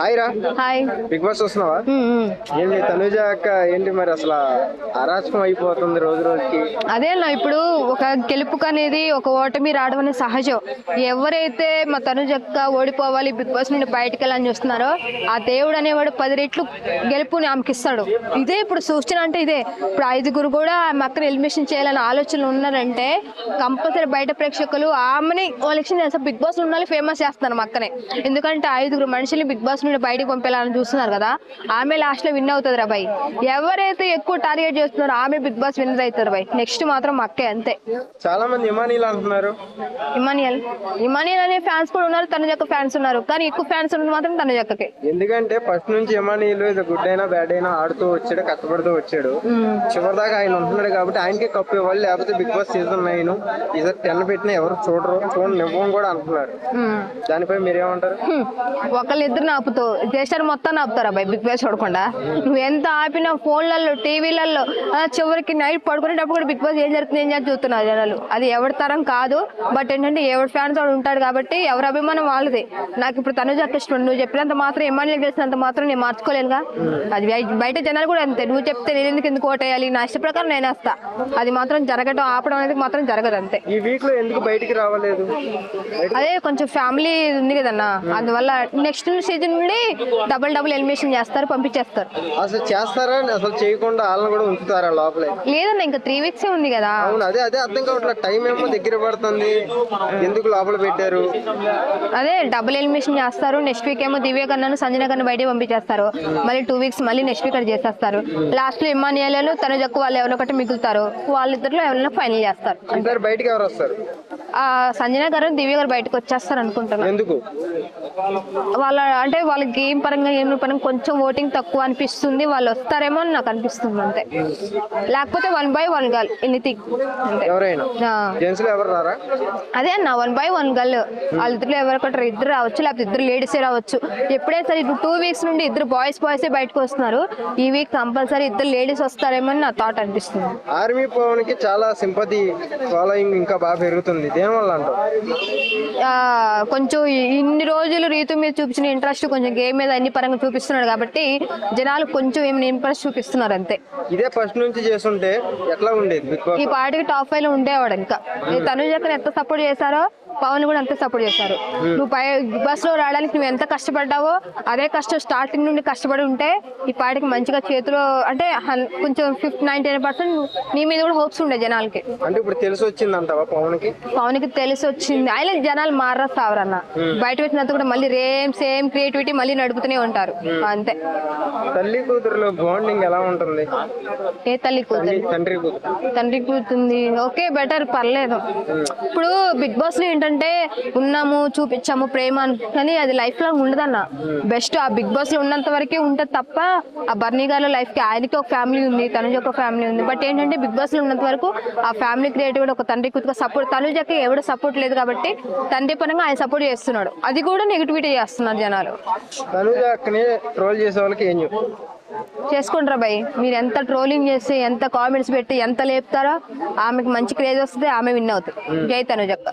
Hi రా hi. Big boss వస్తున్నావా ఏంటి తనుజ అక్క ఏంటి మరి అసలు అరాచకం అయిపోతుంది రోజు రోజుకి? అదే అన్న ఇప్పుడు ఒక గెలుపుకు అనేది ఒక ఓటమి రావడం అనేది సహజం. ఎవరైతే మా తనుజక్క ఓడిపోవాలి బిగ్ బాస్ నుండి బయటకు వెళ్ళాలని చూస్తున్నారో ఆ దేవుడు అనేవాడు పది రెట్లు గెలుపుని ఆమెకి ఇస్తాడు ఇదే ఇప్పుడు సూచన అంటే ఇదే. ఇప్పుడు ఐదుగురు కూడా ఆమె అక్కని ఎలిమినేషన్ చేయాలని ఆలోచనలు ఉన్నారంటే కంపల్సరీ బయట ప్రేక్షకులు ఆమెని ఎలక్షన్ చేస్తారు బిగ్ బాస్ ఉండాలి ఫేమస్ చేస్తున్నారు మా అక్కనే. ఎందుకంటే ఐదుగురు మనుషుల్ని బిగ్ బాస్ నుండి బయటకు పంపేయాలని చూస్తున్నారు కదా ఆమె లాస్ట్లో విన్ అవుతుంది రా బాయ్ ఎవరైతే ఎక్కువ టార్గెట్ చేస్తున్నారో ఆమె బిగ్ బాస్ విన్నర్ అవుతారు బాయ్ నెక్స్ట్ మాత్రం అక్కే అంతే. చాలా మంది ఇమానీలు అంటున్నారు. ఇమానియల్. ఇమానియల్ అనే ఫ్యాన్స్ కూడా ఉన్నారు తన యొక్క ఫ్యాన్స్ ఉన్నారు. కానీ ఎక్కువ ఫ్యాన్స్ ఉన్నది మాత్రం తన జక్కకే. ఎందుకంటే ఫస్ట్ నుంచి ఇమానీలు ఇది గుడ్ అయినా బ్యాడ్ అయినా ఆడుతూ వచ్చాడు కష్టపడుతూ వచ్చాడు. చివరి దాకా ఆయన ఉంటున్నాడు కాబట్టి ఆయనకే కప్పు ఇవ్వాలి లేకపోతే బిగ్ బాస్ సీజన్ నైన్ ఈసారి టెన్ పెట్టినా ఎవరు చూడరు చూడండి ఇవ్వని కూడా అంటున్నారు. దానిపై మీరేమంటారు? ఒకళ్ళిద్దరు ఆపుతావు చేస్తారు మొత్తం ఆపుతారా బాయ్ బిగ్ బాస్ చూడకుండా? నువ్వు ఎంత ఆపినా ఫోన్లలో టీవీలలో చివరికి నైట్ పడుకునేటప్పుడు కూడా బిగ్ బాస్ ఏం జరుగుతుంది ఏం చేస్తుంది చూస్తున్నారు జనాలు. అది ఎవరి తరం కాదు బట్ ఏంటంటే ఎవరి ఫ్యాన్స్ వాడు ఉంటాడు కాబట్టి ఎవరి అభిమానం వాళ్ళది. నాకు ఇప్పుడు తను ఇష్టం నువ్వు చెప్పినంత మాత్రం ఎమ్మెల్యే గెలిచినంత మాత్రం నేను మార్చుకోలేనుగా. అది బయ- బయట జనాలు కూడా అంతే. నువ్వు చెప్తే నేను ఎందుకు ఎందుకు ఓటేయాలి? నా ఇష్ట ప్రకారం నేను వేస్తా. అది మాత్రం జరగడం ఆపడం అనేది మాత్రం జరగదు అంతే. ఈ వీక్లో ఎందుకు బయటికి రావలేదు? అదే కొంచెం ఫ్యామిలీ ఉంది కదన్నా. అందువల్ల నెక్స్ట్ సీజన్ నుండి డబుల్ డబుల్ ఎలిమినేషన్ చేస్తారు పంపించేస్తారు. అసలు చేస్తారా? అసలు చేయకుండా వాళ్ళని కూడా ఉంచుతారా లోపలే? లేదన్నా ఇంకా త్రీ వీక్స్ ఉంది కదా. అవును అదే అదే అర్థం కావట్లేదు. టైం ఏమో దగ్గర పడుతుంది. ఎందుకు లోపల పెట్టారు? అదే డబుల్ ఎలిమినేషన్ చేస్తారు. నెక్స్ట్ వీక్ ఏమో దివ్య కన్నాను సంజన కన్నా బయట పంపించేస్తారు. మళ్ళీ టూ వీక్స్ మళ్ళీ నెక్స్ట్ వీక్ చేసేస్తారు. లాస్ట్లో ఇమ్మానియాలను తన జక్కు వాళ్ళు ఎవరో ఒకటి మిగులుతారు. వాళ్ళిద్దరిలో ఎవరైనా ఫైనల్ చేస్తారు. బయటికి ఎవరు వస్తారు? సంజన గారు దివ్య గారు బయటకు వచ్చేస్తారు అనుకుంటున్నాను ఎందుకు? వాళ్ళ అంటే వాళ్ళ గేమ్ పరంగా ఏం పరంగా కొంచెం ఓటింగ్ తక్కువ అనిపిస్తుంది వాళ్ళు వస్తారేమో అని నాకు అనిపిస్తుంది అంతే. లేకపోతే one by one girl anything. అదే అన్న వన్ బై వన్ గర్ల్. వాళ్ళిద్దరు ఎవరికొకరు ఇద్దరు రావచ్చు లేకపోతే ఇద్దరు లేడీసే రావచ్చు. ఎప్పుడైతే సరే ఇప్పుడు టూ వీక్స్ నుండి ఇద్దరు బాయ్స్ బాయ్సే బయటకు వస్తున్నారు. ఈ వీక్ కంపల్సరీ ఇద్దరు లేడీస్ వస్తారేమో అని నా థాట్ అనిపిస్తుంది. ఆర్మీ పవన్కి చాలా సింపతి ఫాలోయింగ్ ఇంకా బాగా పెరుగుతుంది. కొంచెం ఇన్ని రోజులు రీతు మీద చూపించిన ఇంట్రెస్ట్ కొంచెం గేమ్ మీద అన్ని పరంగా చూపిస్తున్నాడు కాబట్టి జనాలు కొంచెం ఏమైనా ఇంట్రెస్ట్ చూపిస్తున్నారు అంతే. ఇదే ఫస్ట్ నుంచి చేస్తుంటే ఎట్లా ఉండేది? ఈ పార్టీకి టాప్ ఫైవ్లో ఉండేవాడు ఇంకా. అక్కడ ఎంత సపోర్ట్ చేశారో పవన్ కూడా అంతే సపోర్ట్ చేశారు. నువ్వు పై బస్లో రావడానికి నువ్వు ఎంత కష్టపడ్డావో అదే కష్టం స్టార్టింగ్ నుండి కష్టపడి ఉంటే ఈ పార్టీకి మంచిగా చేతిలో అంటే కొంచెం ఫిఫ్టీ నైన్టీ పర్సెంట్ నీ మీద కూడా హోప్స్ ఉండే జనాలకి. అంటే ఇప్పుడు తెలిసి వచ్చింది అంటావా పవన్కి పవన్కి తెలిసి వచ్చింది. ఆయన జనాలు మారా సావరన్న. బయట పెట్టినంత కూడా మళ్ళీ రేమ్ సేమ్ క్రియేటివిటీ మళ్ళీ నడుపుతూనే ఉంటారు. అంతే. తల్లి కూతురులో బాండింగ్ ఎలా ఉంటుంది? ఏ తల్లి కూతురు? తల్లి తండ్రి కూతురు. తండ్రి కూతుంది ఓకే బెటర్ పర్లేదు. ఇప్పుడు బిగ్ బాస్లో ఏంటంటే ఉన్నాము చూపించాము ప్రేమ అని కానీ అది లైఫ్ లాంగ్ ఉండదన్న. బెస్ట్ ఆ బిగ్ బాస్లో ఉన్నంత వరకే ఉంటది తప్ప ఆ బర్నీ గారి లైఫ్కి ఆయనకి ఒక ఫ్యామిలీ ఉంది తనుజ ఒక ఫ్యామిలీ ఉంది. బట్ ఏంటంటే బిగ్ బాస్లో ఉన్నంత వరకు ఆ ఫ్యామిలీ క్రియేట్ కూడా ఒక తండ్రి కూతురు సపోర్ట్ తనుజకి ఎవడు సపోర్ట్ లేదు కాబట్టి తండ్రి పరంగా ఆయన సపోర్ట్ చేస్తున్నాడు. అది కూడా నెగిటివిటీ చేస్తున్నారు జనాలు. ట్రోల్ చేసే వాళ్ళకి ఏం చెప్పు? చేసుకుంటారా భయ్. మీరు ఎంత ట్రోలింగ్ చేసి ఎంత కామెంట్స్ పెట్టి ఎంత లేపుతారో ఆమెకు మంచి క్రేజ్ వస్తుంది ఆమె విన్ అవుతుంది. జై తనుజక్క.